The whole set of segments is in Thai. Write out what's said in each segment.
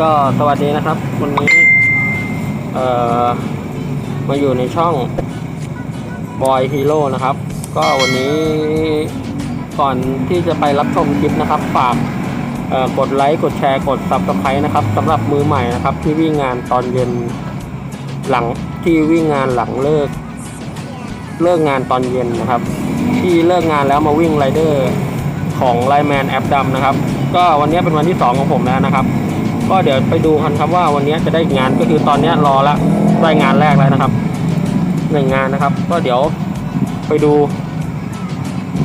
ก็สวัสดีนะครับ วันนี้เอ่อมาอยู่ในช่อง Boy Hero นะครับ ก็วันนี้ก่อนที่จะไปรับชมคลิปนะครับ ฝากเอ่อกดไลค์กดแชร์กด Subscribe นะครับสำหรับมือใหม่นะครับ ที่วิ่งงานตอนเย็นหลังที่วิ่งงานหลังเลิก เลิกงานตอนเย็นนะครับ ที่เลิกงานแล้วมาวิ่งไรเดอร์ของไลแมนแอปดำนะครับ ก็วันนี้เป็นวันที่ 2 ของผมแล้วนะครับ ก็เดี๋ยวไปดูกันครับว่าวันนี้จะได้งานก็คือตอนนี้รอละได้งานแรกแล้วนะครับหนึ่งงานนะครับ ก็เดี๋ยวไปดู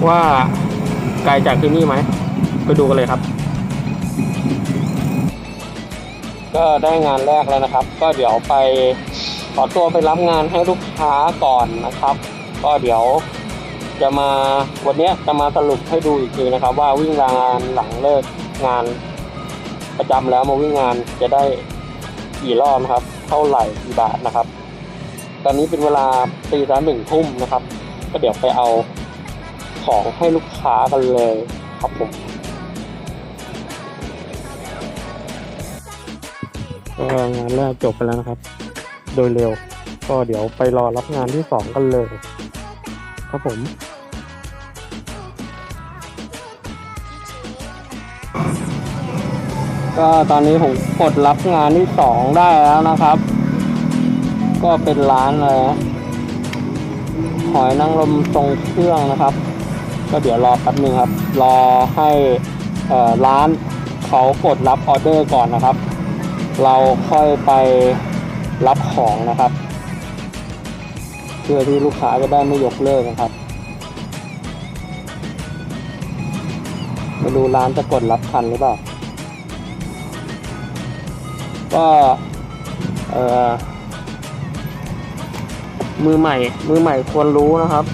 ว่าไกลจากที่นี่ไหมไปดูกันเลยครับ ก็ได้งานแรกแล้วนะครับ ก็เดี๋ยวไปขอตัวไปรับงานให้ลูกค้าก่อนนะครับ ก็เดี๋ยวจะมาวันนี้จะมาสรุปให้ดูอีกทีนะครับ ว่าวิ่งงานหลังเลิกงาน ประจำแล้วมาวิ่งงานจะได้กี่รอบนะครับ เท่าไหร่กี่บาทนะครับ ตอนนี้เป็นเวลาตีละหนึ่งทุ่มนะครับ ก็เดี๋ยวไปเอาของให้ลูกค้ากันเลยครับผมก็งานแรกจบไปแล้วนะครับ โดยเร็ว ก็เดี๋ยวไปรอรับงานที่สองกันเลย ครับผม ก็ตอนนี้ผมกดรับงานที่สองได้แล้วนะครับ ก็เป็นร้านอะไรนะหอยนางรมทรงเครื่องนะครับ ก็เดี๋ยวรอแป๊บนึงครับ รอให้ร้านเขากดรับออเดอร์ก่อนนะครับ เราค่อยไปรับของนะครับ เพื่อที่ลูกค้าจะได้ไม่ยกเลิกนะครับมาดูร้านจะกดรับทันหรือเปล่า ก็เออมือใหม่ มือใหม่ควรรู้นะครับ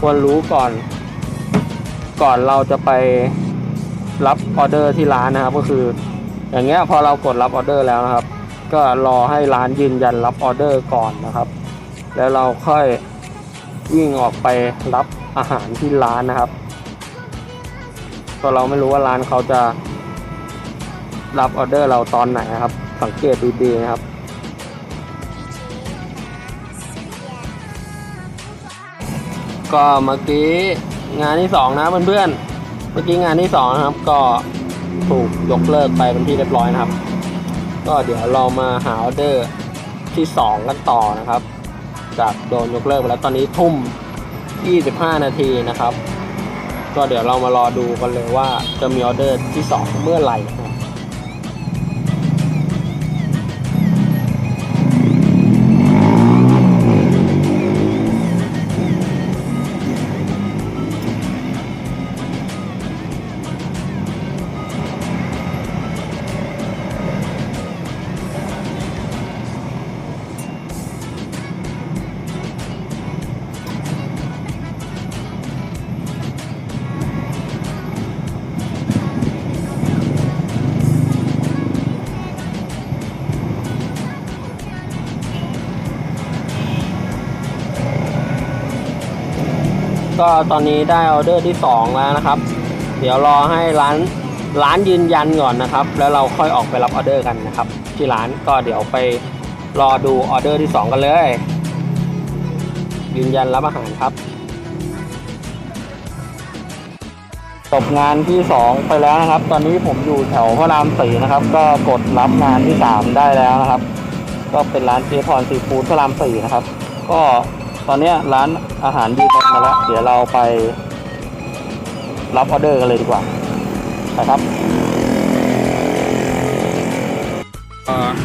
ควรรู้ก่อน ก่อนเราจะไปรับออเดอร์ที่ร้านนะครับ ก็คือ อย่างเงี้ยพอเรากดรับออเดอร์แล้วนะครับ ก็รอให้ร้านยืนยันรับออเดอร์ก่อนนะครับ แล้วเราค่อยวิ่งออกไปรับอาหารที่ร้านนะครับก็เราไม่รู้ว่าร้านเขาจะรับออเดอร์เราตอนไหนนะครับสังเกตดีๆนะครับ ก็เมื่อกี้งานที่สองนะเพื่อนๆเมื่อกี้งานที่สองนะครับ ก็ถูกยกเลิกไปเป็นที่เรียบร้อยนะครับ ก็เดี๋ยวเรามาหาออเดอร์ที่สองกันต่อนะครับ จากโดนยกเลิกไปแล้วตอนนี้ทุ่ม 25 นาทีนะครับ ก็เดี๋ยวเรามารอดูกันเลยว่าจะมีออเดอร์ที่สองเมื่อไหร่นะครับ ก็ตอนนี้ได้ออเดอร์ที่สองแล้วนะครับ เดี๋ยวรอให้ร้านร้านยืนยันก่อนนะครับ แล้วเราค่อยออกไปรับออเดอร์กันนะครับ ที่ร้านก็เดี๋ยวไปรอดูออเดอร์ที่สองกันเลย ยืนยันรับอาหารครับจบงานที่สองไปแล้วนะครับ ตอนนี้ผมอยู่แถวพระรามสี่นะครับ ก็กดรับงานที่สามได้แล้วนะครับ ก็เป็นร้านเจพรซีฟู้ดพระรามสี่นะครับ ก็ ตอนนี้ร้านอาหารยืนยันมาแล้ว เดี๋ยวเราไปรับออเดอร์กันเลยดีกว่านะครับ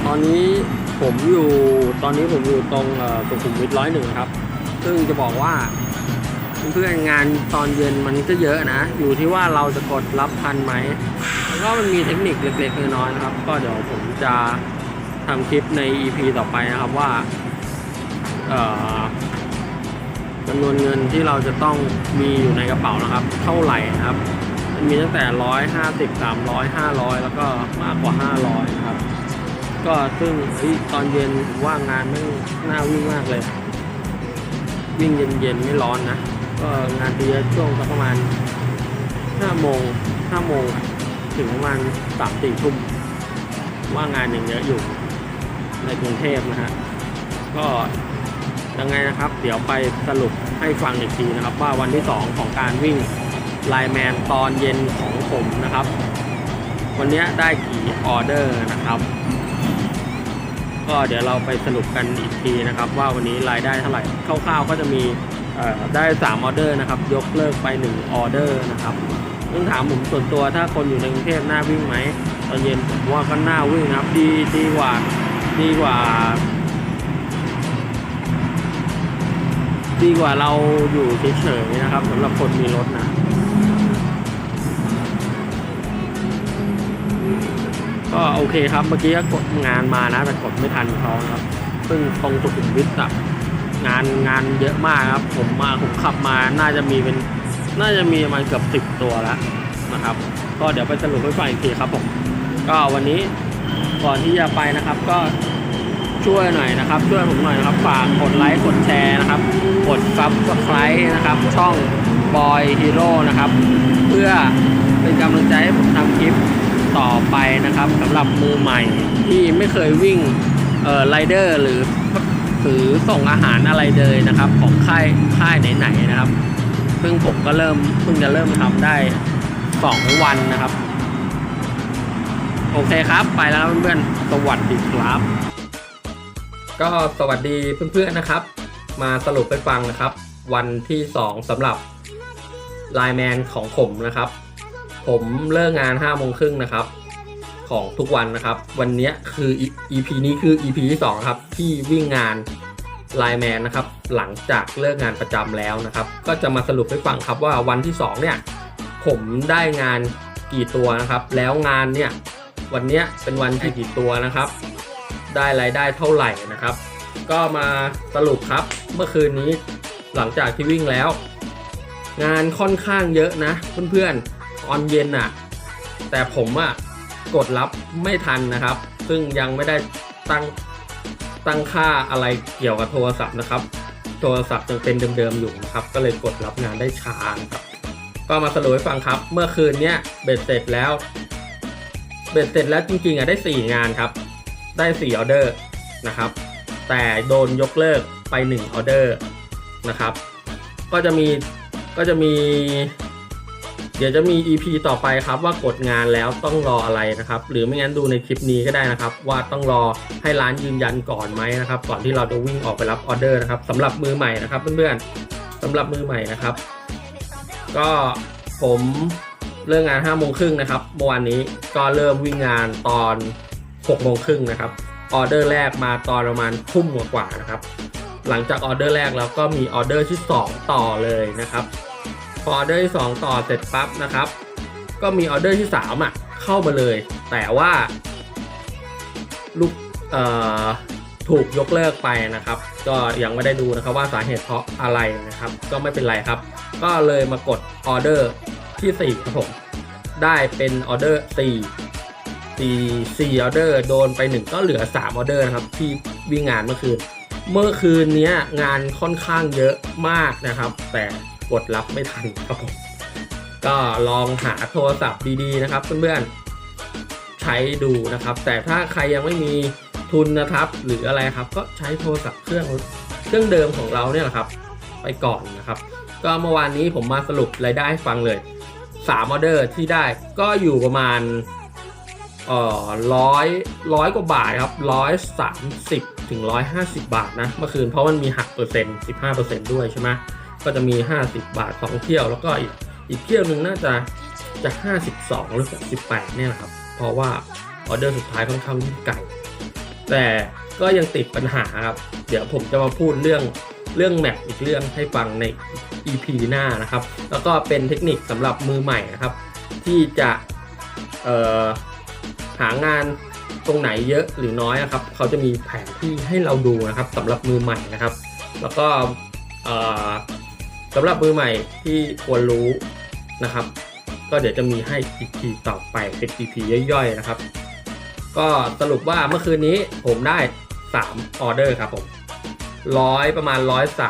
ตอนนี้ผมอยู่ตอนนี้ผมอยู่ตรงสุขุมวิทร้อยหนึ่งครับ ซึ่งจะบอกว่าเพื่อนงานตอนเย็นมันก็เยอะนะ อยู่ที่ว่าเราจะกดรับทันไหมแล้วก็มันมีเทคนิคเล็กๆน้อยๆนะครับ ก็เดี๋ยวผมจะทำคลิปใน EP ต่อไปนะครับว่า เอ่อ จำนวนเงินที่เราจะต้องมีอยู่ในกระเป๋านะครับ เท่าไหร่นะครับ มีตั้งแต่ร้อยห้าสิบสามร้อยห้าร้อยแล้วก็มากกว่าห้าร้อยครับ ก็ซึ่งตอนเย็นว่างงานไม่น่าวิ่งมากเลย วิ่งเย็นๆไม่ร้อนนะ ก็งานทีละช่วงก็ประมาณห้าโมงห้าโมงถึงประมาณสามสี่ทุ่มว่างานยังเยอะอยู่ในกรุงเทพนะฮะก็ ยังไงนะครับ เดี๋ยวไปสรุปให้ฟังอีกทีนะครับ ว่าวันที่ 2 ของการวิ่งไลแมนตอนเย็นของผมนะครับ วันนี้ได้กี่ออเดอร์นะครับ ก็เดี๋ยวเราไปสรุปกันอีกทีนะครับ ว่าวันนี้รายได้เท่าไหร่คร่าวๆก็จะมีได้3ออเดอร์นะครับ ยกเลิกไป1ออเดอร์นะครับต้องถามผมส่วนตัวถ้าคนอยู่ในกรุงเทพน่าวิ่งไหมตอนเย็นผมว่าก็น่าวิ่งครับ ดีดีกว่าดีกว่า ดีกว่าเราอยู่เฉยๆนะครับสำหรับคนมีรถนะก็โอเคครับเมื่อกี้ก็กดงานมานะแต่กดไม่ทันเขาครับ ซึ่งตรงสุขุมวิทอะงานงานเยอะมากครับ ผมมาผมขับมาน่าจะมีเป็นน่าจะมีประมาณเกือบสิบตัวแล้วนะครับ ก็เดี๋ยวไปสรุปให้ฟังอีกทีครับผมก็วันนี้ก่อนที่จะไปนะครับ ก็ ช่วยหน่อยนะครับ ช่วยผมหน่อยนะครับ ฝากกดไลค์กดแชร์นะครับ กดซับสไครต์นะครับ ช่องบอยฮีโร่นะครับ เพื่อเป็นกำลังใจให้ผมทำคลิปต่อไปนะครับสำหรับมือใหม่ที่ไม่เคยวิ่งเอ่อไรเดอร์หรือหรือส่งอาหารอะไรเลยนะครับ ของค่ายค่ายไหนๆนะครับ ซึ่งผมก็เริ่มเพิ่งจะเริ่มทำได้ 2 วันนะครับ โอเคครับ ไปแล้วเพื่อนๆสวัสดีครับ ก็สวัสดีเพื่อนๆนะครับ มาสรุปไปฟังนะครับ วันที่ 2สำหรับไลแมนของผมนะครับ ผมเลิกงาน5้าโมงครึ่งนะครับ ของทุกวันนะครับ วันนี้คือ EP นี้คือ EP ที่2ครับที่วิ่งงานไลแมนนะครับ หลังจากเลิกงานประจำแล้วนะครับ ก็จะมาสรุปให้ฟังครับว่าวันที่ 2 เนี่ย ผมได้งานกี่ตัวนะครับ แล้วงานเนี่ย วันนี้เป็นวันที่กี่ตัวนะครับ ได้รายได้เท่าไหร่นะครับ ก็มาสรุปครับเมื่อคืนนี้หลังจากที่วิ่งแล้ว งานค่อนข้างเยอะนะเพื่อนๆตอนเย็นน่ะ แต่ผมอะกดรับไม่ทันนะครับ ซึ่งยังไม่ได้ตั้งตั้งค่าอะไรเกี่ยวกับโทรศัพท์นะครับ โทรศัพท์ยังเป็นเดิมๆอยู่นะครับ ก็เลยกดรับงานได้ช้านะครับ ก็มาสรุปให้ฟังครับ เมื่อคืนเนี้ยเบ็ดเสร็จแล้ว เบ็ดเสร็จแล้วจริงๆอะได้ 4 งานครับ ได้4ออเดอร์นะครับ แต่โดนยกเลิกไป1ออเดอร์นะครับ ก็จะมีก็จะมี เดี๋ยวจะมี EP ต่อไปครับว่ากดงานแล้วต้องรออะไรนะครับ หรือไม่งั้นดูในคลิปนี้ก็ได้นะครับ ว่าต้องรอให้ร้านยืนยันก่อนไหมนะครับ ก่อนที่เราจะวิ่งออกไปรับออเดอร์นะครับสำหรับมือใหม่นะครับเพื่อนๆสำหรับมือใหม่นะครับ ก็ผมเลิกงาน5้าโมงครึ่งนะครับเมื่อวานนี้ก็เริ่มวิ่งงานตอน 6โมงครึ่งนะครับออเดอร์แรกมาตอนประมาณทุ่มกว่าๆนะครับ หลังจากออเดอร์แรกแล้วก็มีออเดอร์ที่ 2 ต่อเลยนะครับ พอออเดอร์ที่ 2 ต่อเสร็จปั๊บนะครับ ก็มีออเดอร์ที่ 3 อะ เข้ามาเลย แต่ว่าลูกเอ่อถูกยกเลิกไปนะครับ ก็ยังไม่ได้ดูนะครับว่าสาเหตุเพราะอะไรนะครับ ก็ไม่เป็นไรครับ ก็เลยมากดออเดอร์ที่4ครับผมได้เป็นออเดอร์4 4 4ออเดอร์โดนไป1ก็เหลือ3ออเดอร์นะครับ ที่วิ่งงานเมื่อคืน เมื่อคืนนี้งานค่อนข้างเยอะมากนะครับ แต่กดรับไม่ทันครับผมก็ลองหาโทรศัพท์ดีๆนะครับ เพื่อนๆใช้ดูนะครับ แต่ถ้าใครยังไม่มีทุนนะครับ หรืออะไรครับ ก็ใช้โทรศัพท์เครื่องเครื่องเดิมของเราเนี่ยแหละครับ ไปก่อนนะครับ ก็เมื่อวานนี้ผมมาสรุปรายได้ให้ฟังเลย3ออเดอร์ที่ได้ก็อยู่ประมาณ เอ่อร้อยร้อยกว่าบาทครับร้อยสามสิบถึงร้อยห้าสิบบาทนะเมื่อคืนเพราะมันมีหักเปอร์เซ็นต์สิบห้าเปอร์เซ็นต์ด้วยใช่ไหมก็จะมีห้าสิบบาทสองเที่ยวแล้วก็อีกอีกเที่ยวหนึ่งน่าจะจะห้าสิบสองหรือสิบแปดเนี่ยแหละครับ เพราะว่าออเดอร์สุดท้ายค่อนข้างที่ไก่แต่ก็ยังติดปัญหาครับ เดี๋ยวผมจะมาพูดเรื่องเรื่องแมปอีกเรื่องให้ฟังใน EP หน้านะครับ แล้วก็เป็นเทคนิคสำหรับมือใหม่นะครับ ที่จะเอ่อ หางานตรงไหนเยอะหรือน้อยนะครับเขาจะมีแผนที่ให้เราดูนะครับสำหรับมือใหม่นะครับ แล้วก็สำหรับมือใหม่ที่ควรรู้นะครับ ก็เดี๋ยวจะมีให้ EP ต่อไปเป็น EP ย่อยๆนะครับ ก็สรุปว่าเมื่อคืนนี้ผมได้ 3 ออเดอร์ครับผมร้อยประมาณ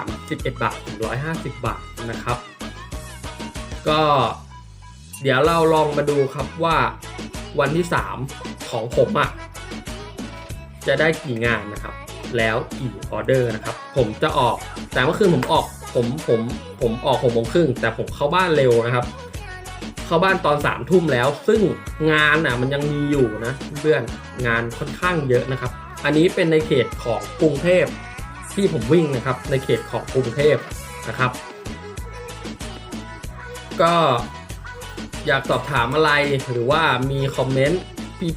131 บาทถึง150 บาทนะครับ ก็เดี๋ยวเราลองมาดูครับว่า วันที่สามของผมอะ่ะจะได้กี่งานนะครับ แล้วกี่ออเดอร์นะครับ ผมจะออกแต่เมื่อคืนผมออกผมผมผมออกหกโมงครึ่งแต่ผมเข้าบ้านเร็วนะครับ เข้าบ้านตอนสามทุ่มแล้ว ซึ่งงานอะมันยังมีอยู่นะเพื่อนงานค่อนข้างเยอะนะครับ อันนี้เป็นในเขตของกรุงเทพที่ผมวิ่งนะครับ ในเขตของกรุงเทพนะครับ ก็ อยากสอบถามอะไรหรือว่ามีคอมเมนต์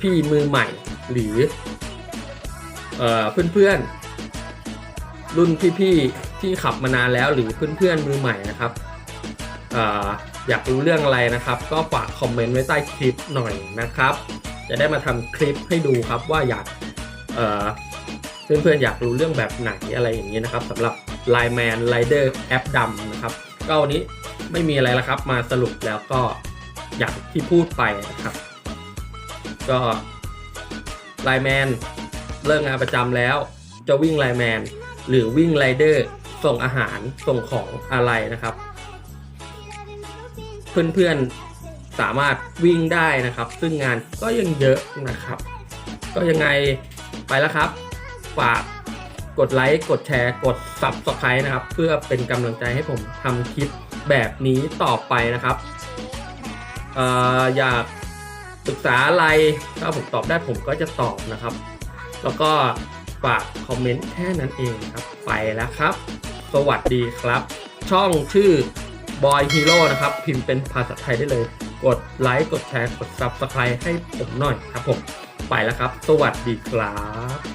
พี่ๆมือใหม่ หรือเอ่อเพื่อนๆ รุ่นพี่ๆที่ขับมานานแล้วหรือเพื่อนๆมือใหม่นะครับออยากรู้เรื่องอะไรนะครับ ก็ฝากคอมเมนต์ไว้ใต้คลิปหน่อยนะครับ จะได้มาทำคลิปให้ดูครับว่าอยากเอ่อเพื่อนๆอยากรู้เรื่องแบบไหนอะไรอย่างนี้นะครับสำหรับ Line Man Rider แอปดำนะครับก็วันนี้ไม่มีอะไรแล้วครับ มาสรุปแล้วก็ อย่างที่พูดไปนะครับ ก็ไลแมนเลิกงานประจำแล้ว จะวิ่งไลแมนหรือวิ่งไรเดอร์ส่งอาหารส่งของอะไรนะครับ เพื่อนๆสามารถวิ่งได้นะครับ ซึ่งงานก็ยังเยอะนะครับ ก็ยังไงไปแล้วครับ ฝากกดไลค์กดแชร์กด Subscribe นะครับ เพื่อเป็นกำลังใจให้ผมทำคลิปแบบนี้ต่อไปนะครับ อยากปรึกษาอะไรถ้าผมตอบได้ผมก็จะตอบนะครับ แล้วก็ฝากคอมเมนต์แค่นั้นเองครับ ไปแล้วครับ สวัสดีครับ ช่องชื่อบอยฮีโร่นะครับ พิมพ์เป็นภาษาไทยได้เลย กดไลค์ กดแชร์ กด Subscribe ให้ผมหน่อยครับผม ไปแล้วครับ สวัสดีครับ